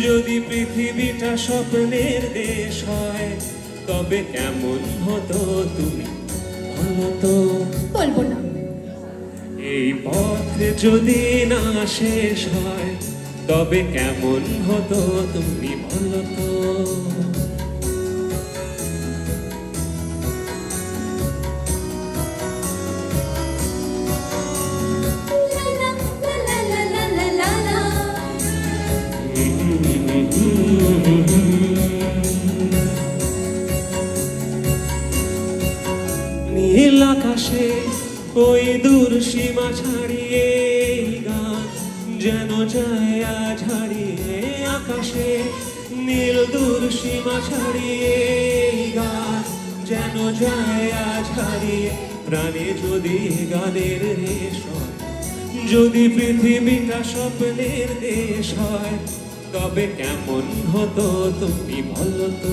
যদি পৃথিবীটা স্বপ্নের দেশ হয় তবে কেমন হতো তুমি? হতো বলব না। এই পথ যদি না শেষ হয় তবে কেমন হতো তুমি? বলো আকাশে ওই দূর সীমা ছাড়িয়ে গান যেন যায় ছাড়িয়ে আকাশে। নীল দূর সীমা ছাড়িয়ে গান যেন যায় ছাড়িয়ে প্রাণে যদি গানের রেশ হয়, যদি পৃথিবীটা স্বপ্নের দেশ হয়, তবে কেমন হতো তুমি বলতো